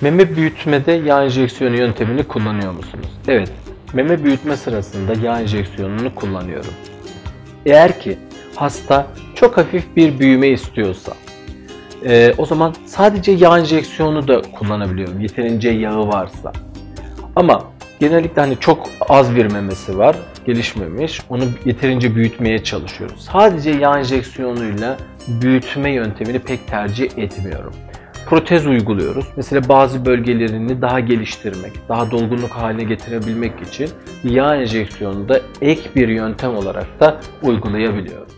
Meme büyütmede yağ enjeksiyonu yöntemini kullanıyor musunuz? Evet, meme büyütme sırasında yağ enjeksiyonunu kullanıyorum. Eğer ki hasta çok hafif bir büyüme istiyorsa, e, o zaman sadece yağ enjeksiyonu da kullanabiliyorum. Yeterince yağı varsa. Ama genellikle hani çok az bir memesi var, gelişmemiş. Onu yeterince büyütmeye çalışıyoruz. Sadece yağ enjeksiyonuyla büyütme yöntemini pek tercih etmiyorum. Protez uyguluyoruz. Mesela bazı bölgelerini daha geliştirmek, daha dolgunluk haline getirebilmek için yağ enjeksiyonunu da ek bir yöntem olarak da uygulayabiliyoruz.